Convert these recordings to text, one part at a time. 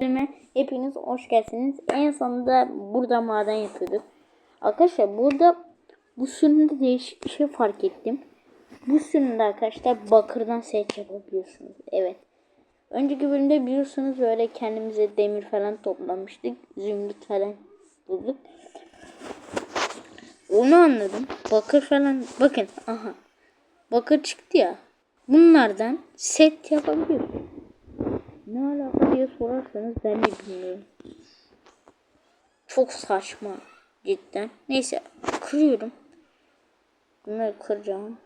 bölüme hepiniz hoş geldiniz. En sonunda burada maden yapıyorduk. Arkadaşlar burada bu sürümde değişik bir şey fark ettim. Bu sürümde arkadaşlar bakırdan set yapabiliyorsunuz. Evet. Önceki bölümde biliyorsunuz böyle kendimize demir falan toplamıştık. Zümrüt falan bulduk. Onu anladım. Bakır falan bakın aha. Bakır çıktı ya. Bunlardan set yapabiliyorsun. Ne alaka diye sorarsanız ben de bilmiyorum. Çok saçma cidden. Neyse kırıyorum. Bunları kıracağım.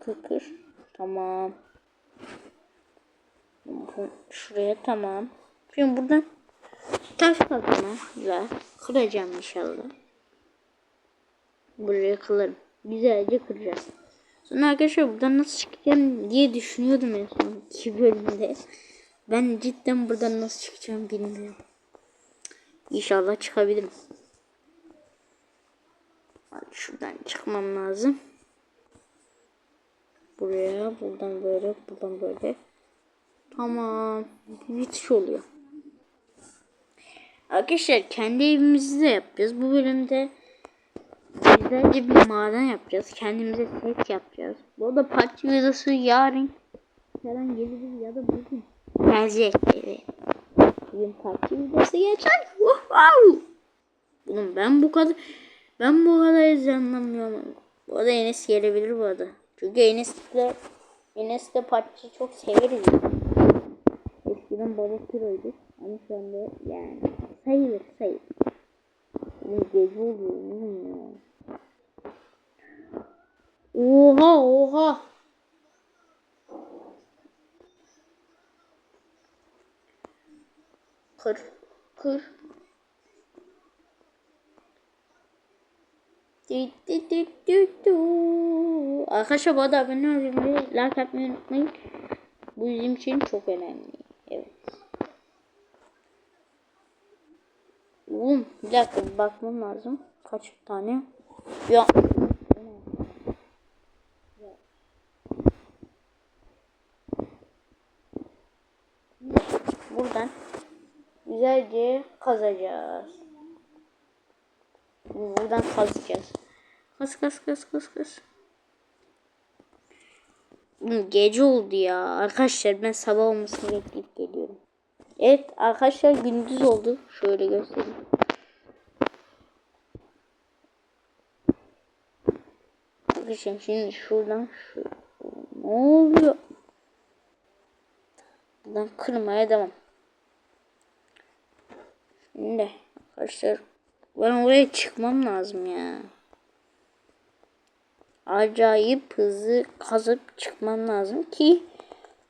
Kır. Tamam. Şuraya tamam. Şimdi buradan taş. Güzel. Kıracağım inşallah. Buraya kırarım. Güzelce kıracağız. Sonra arkadaşlar buradan nasıl çıkacağım diye düşünüyordum en son iki bölümde. Ben cidden buradan nasıl çıkacağım bilmiyorum. İnşallah çıkabilirim. Hadi şuradan çıkmam lazım. Buraya, buradan böyle, buradan böyle. Tamam. Bitiş oluyor. Arkadaşlar kendi evimizi de yapacağız. Bu bölümde güzelce bir maden yapacağız. Kendimize set yapacağız. Bu arada parça videosu yarın falan gelir ya da bugün. Gelecek evet. Bugün parça videosu geçer. Wow. Oğlum ben bu kadar ben bu kadar heyecanlanmıyorum. Bu arada Enes gelebilir bu arada. Çünkü Enes'le Enes'le parça çok severiz. Eskiden baba kiloyduk. Ama şu anda yani sayılır sayılır. Gece oluyor ya. Oha oha. Kır kır. Arkadaşlar bu arada abone olmayı, like atmayı unutmayın. Bu bizim için çok önemli. Evet. Oğlum bir dakika bakmam lazım. Kaç tane? Ya. Buradan güzelce kazacağız. Buradan kazacağız. Kaz kaz kaz kaz kaz. Gece oldu ya. Arkadaşlar ben sabah olmasını bekleyip geliyorum. Evet arkadaşlar gündüz oldu. Şöyle göstereyim. Arkadaşlar şimdi şuradan şu ne oluyor? Buradan kırmaya devam. Şimdi arkadaşlar ben oraya çıkmam lazım ya. Acayip hızlı kazıp çıkmam lazım ki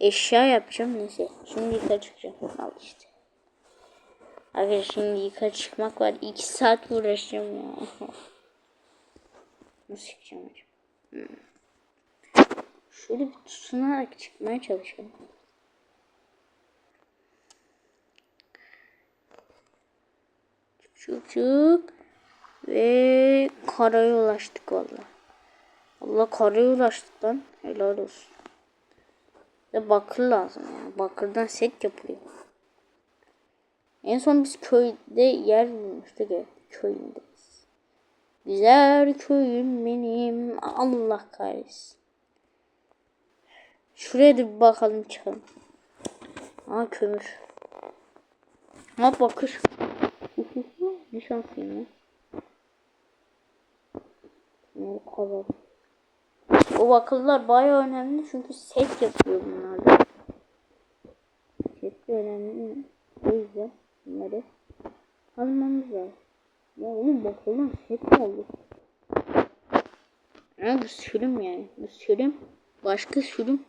eşya yapacağım neyse. Şimdi yukarı çıkacağım. Al işte. Arkadaşlar şimdi yukarı çıkmak var. 2 saat uğraşacağım ya. Nasıl çıkacağım acaba? Hmm. Şöyle bir tutunarak çıkmaya çalışıyorum. Çık. Ve karaya ulaştık valla. Allah karaya ulaştık lan. Helal olsun. Ve bakır lazım ya. Bakırdan set yapılıyor. En son biz köyde yer bulmuştuk evet. Köyündeyiz. Güzel köyüm benim. Allah kahretsin. Şuraya da bir bakalım çıkalım. Aa kömür. Ha bakır. Ne şanslıyım ya. Ne kadar. O bakırlar bayağı önemli çünkü set yapıyor bunlarda. Set de önemli. O yüzden bunları almamız lazım. Ya oğlum bakırlar set mi oldu? Ya bu sürüm yani. Bu sürüm başka sürüm.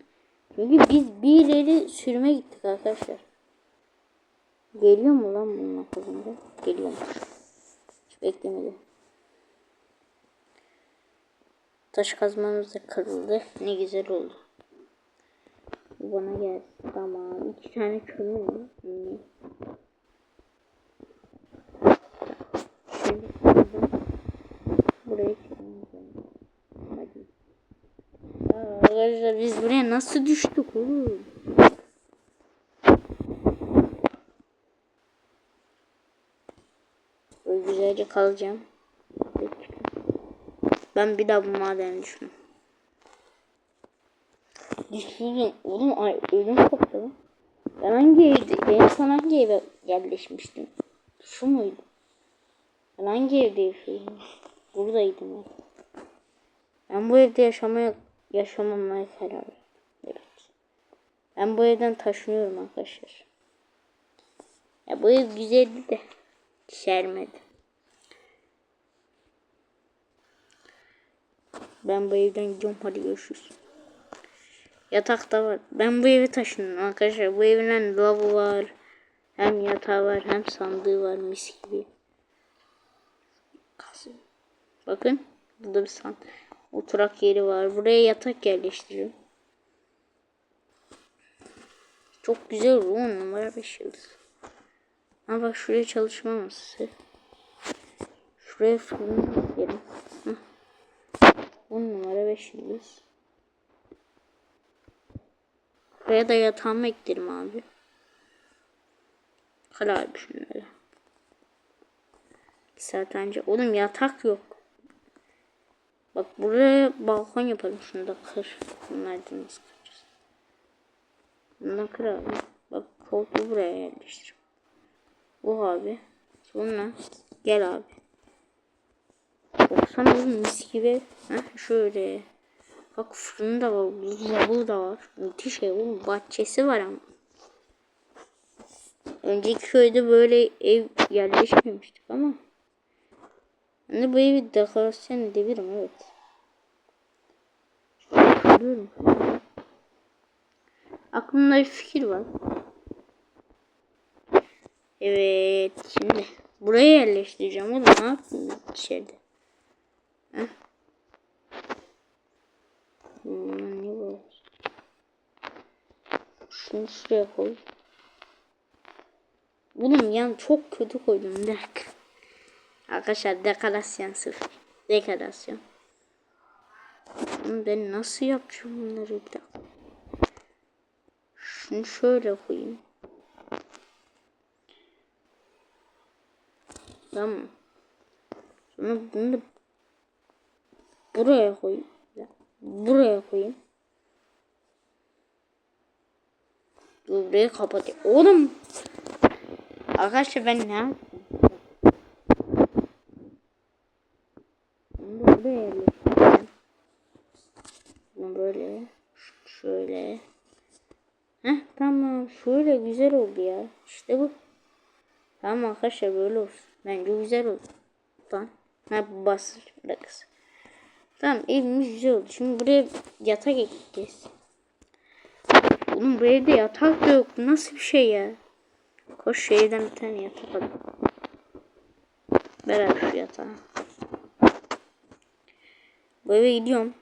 Çünkü biz bir ileri sürüme gittik arkadaşlar. Geliyor mu lan bunun akılında? Geliyormuş. Hiç beklemedim. Taş kazmamız da kırıldı. Ne güzel oldu. Bana geldi. Tamam. iki tane kömür mü? Hmm. Şimdi buraya. Hadi. Arkadaşlar biz buraya nasıl düştük oğlum? Böyle güzelce kalacağım. Ben bir daha bu madene düşmem. Düşürdüm. Oğlum ay ödüm koptu. lan. Ben hangi evde, en son hangi eve yerleşmiştim? Şu muydu? Ben hangi evde yaşıyordum? Buradaydım ben. Ben bu evde yaşamaya, yaşamamaya karar verdim. Evet. Ben bu evden taşınıyorum arkadaşlar. Ya bu ev güzeldi de sermedi. Ben bu evden gidiyorum hadi görüşürüz. Yatak da var. Ben bu evi taşındım arkadaşlar. Bu evin hem lavabo var. Hem yatağı var hem sandığı var mis gibi. Bakın burada bir san oturak yeri var. Buraya yatak yerleştiriyorum. Çok güzel olur. 10 numara 5 yıldız. Ama bak şuraya çalışma masası. Şuraya fırın yerim. 10 numara 5 yıldız. Buraya da yatağımı eklerim abi. Kal abi şunları. İki saat önce. Oğlum yatak yok. Bak buraya balkon yapalım. Şunu da kır. Bunlardan nasıl kıracağız? Bundan kır abi. Bak koltuğu buraya yerleştir. Bu abi. Sonra gel abi. Baksana oğlum mis gibi. Heh, şöyle. Bak fırını da var. Buzdolabı da var. Müthiş ev oğlum. Bahçesi var ama. Önceki köyde böyle ev yerleşmemiştik ama. De bu evi dekorasyon edebilirim evet. Şöyle Aklımda bir fikir var. Evet şimdi buraya yerleştireceğim oğlum ne yapayım içeride. Ne bu? Şunu şuraya koy. Oğlum yan çok kötü koydum bir dakika. Arkadaşlar dekorasyon sıfır. Dekorasyon. Ben nasıl yapacağım bunları bir dakika. Şunu şöyle koyayım. Tamam. Sonra bunu da buraya koyayım. Buraya koyayım. Dur burayı kapatayım. Oğlum. Arkadaşlar ben ne yapayım? Bunu da buraya yerleştireceğim. Böyle. Şöyle. Heh tamam. Şöyle güzel oldu ya. İşte bu. Tamam arkadaşlar böyle olsun. Bence güzel oldu. Tamam. Ha basır bırakız. Tamam evimiz güzel oldu. Şimdi buraya yatak ekleyeceğiz. Oğlum bu evde yatak da yok. Nasıl bir şey ya? Koş şehirden bir tane yatak alalım. Ver abi şu yatağı. Bu eve gidiyorum.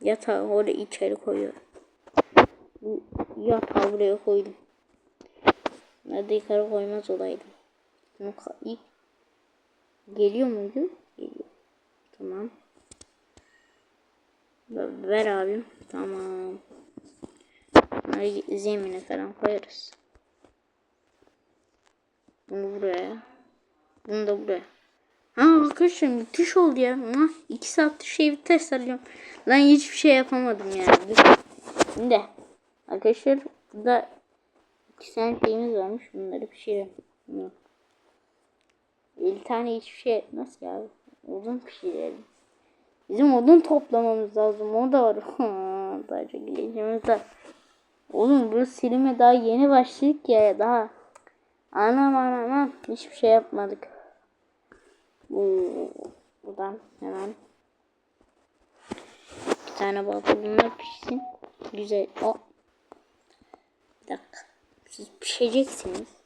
Yatağı oraya içeri koyuyorum. Bu yatağı buraya koydum. Nerede yukarı koymaz olaydım. Bunu ilk geliyor muydu? Geliyor. Tamam. Ver abim. Tamam. Bunları zemine falan koyarız. Bunu buraya. Bunu da buraya. Ha arkadaşlar müthiş oldu ya. Ha, iki saattir şey bir test alıyorum. Lan hiçbir şey yapamadım yani. Şimdi arkadaşlar burada iki tane şeyimiz varmış. Bunları pişirelim. Hı. 50 tane hiçbir şey etmez ya. Odun pişirelim. Bizim odun toplamamız lazım. O da var. Sadece geleceğimiz var. Oğlum bu silime daha yeni başladık ya. Daha anam anam anam. Hiçbir şey yapmadık. Bu buradan hemen bir tane balkonlar pişsin. Güzel. O. Bir dakika. Siz pişeceksiniz.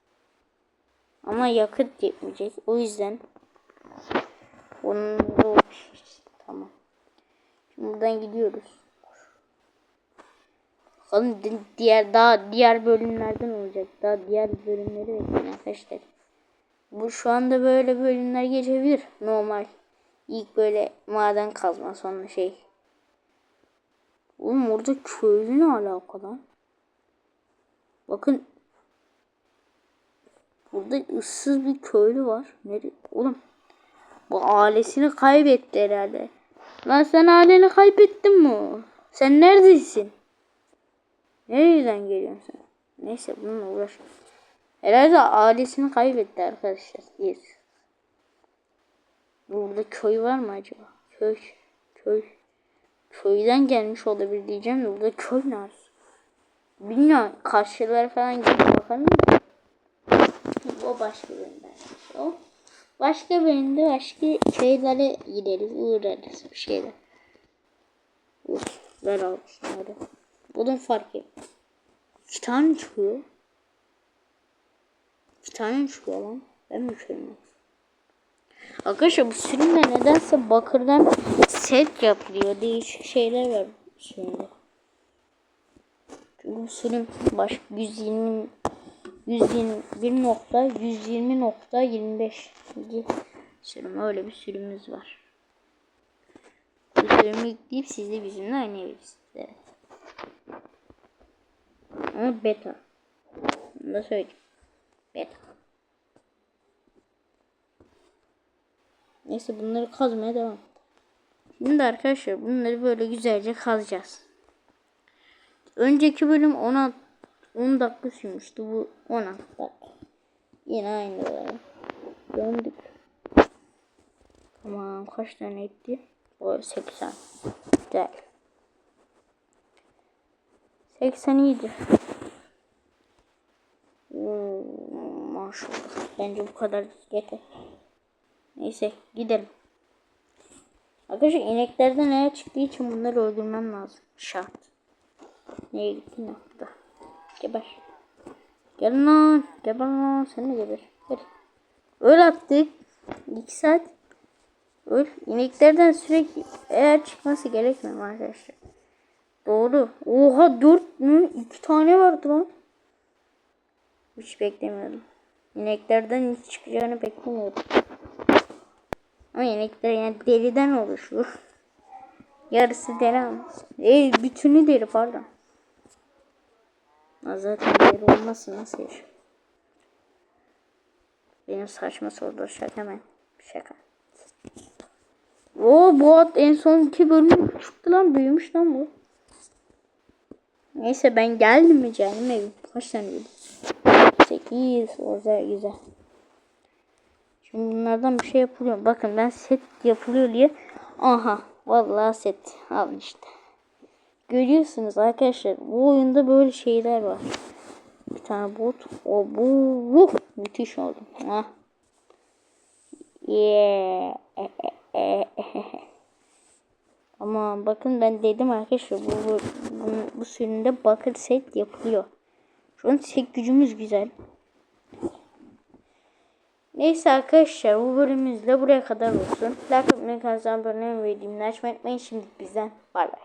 Ama yakıt yetmeyecek. O yüzden onun o Tamam. Şimdi buradan gidiyoruz. Bakalım diğer daha diğer bölümlerden olacak. Daha diğer bölümleri bekleyin arkadaşlar. Bu şu anda böyle bölümler geçebilir. Normal. İlk böyle maden kazma sonra şey. Oğlum orada köylü ne alakalı? Bakın. Burada ıssız bir köylü var. Nereye? Oğlum. Bu ailesini kaybetti herhalde. Lan sen aileni kaybettin mi? Sen neredesin? Nereden geliyorsun sen? Neyse bununla uğraş. Herhalde ailesini kaybetti arkadaşlar. Yes. Burada köy var mı acaba? Köy. Köy. Köyden gelmiş olabilir diyeceğim de burada köy neresi? Bilmiyorum. Karşılara falan gidip bakalım. O başka birinden. O başka birinde başka şeylere gideriz. Uğrarız bir şeyler. Uf, ver almışım hadi. Bunun farkı. İki tane çıkıyor. İki tane çıkıyor lan. Ben mi körüm? Arkadaşlar bu sürümde nedense bakırdan set yapılıyor. Değişik şeyler var şimdi. Çünkü bu sürüm baş 120 121 nokta 120 nokta 25 sürüm öyle bir sürümümüz var. Bu sürümü yükleyip siz de bizimle oynayabilirsiniz. Evet. Ama beta. Bunu da söyleyeyim. Beta. Neyse bunları kazmaya devam. Şimdi arkadaşlar bunları böyle güzelce kazacağız. Önceki bölüm 10 10 dakika sürmüştü. Bu 16 dakika. Yine aynı olarak. Döndük. Tamam kaç tane etti? O 80. Güzel. 80 iyidir. Hmm, maşallah. Bence bu kadar yeter. Neyse gidelim. Arkadaşlar ineklerden eğer çıktığı için bunları öldürmem lazım. Şart. Neye gittin ya? Burada. Geber. Gel lan. Geber lan. Sen de geber. Gel. Öl attık. 2 saat. Öl. İneklerden sürekli eğer çıkması gerekmiyor arkadaşlar. Doğru. Oha 4 mü? 2 tane vardı lan. Hiç beklemiyordum. İneklerden hiç çıkacağını beklemiyordum. Ama inekler yani deriden oluşuyor. Yarısı deri ama. E, bütünü deri pardon. Ha, Zaten deri olmasın nasıl yaşıyor? Benim saçma sorular şaka hemen. Şaka. Oo bu at en son iki bölüm çıktı lan büyümüş lan bu. Neyse ben geldim mi canım evim. Kaç tane yedim? 8 güzel güzel. Şimdi bunlardan bir şey yapılıyor. Bakın ben set yapılıyor diye. Aha vallahi set. Alın işte. Görüyorsunuz arkadaşlar. Bu oyunda böyle şeyler var. Bir tane bot. O bu. bu. Müthiş oldu. Ah. Yeah. Ama bakın ben dedim arkadaşlar bu, bu, bu, bu sürümde bakır set yapılıyor. Şu an set gücümüz güzel. Neyse arkadaşlar bu bölümümüz de buraya kadar olsun. Like atmayı, kanalımıza abone olmayı, bildirimleri açmayı unutmayın. Şimdi bizden bay bay.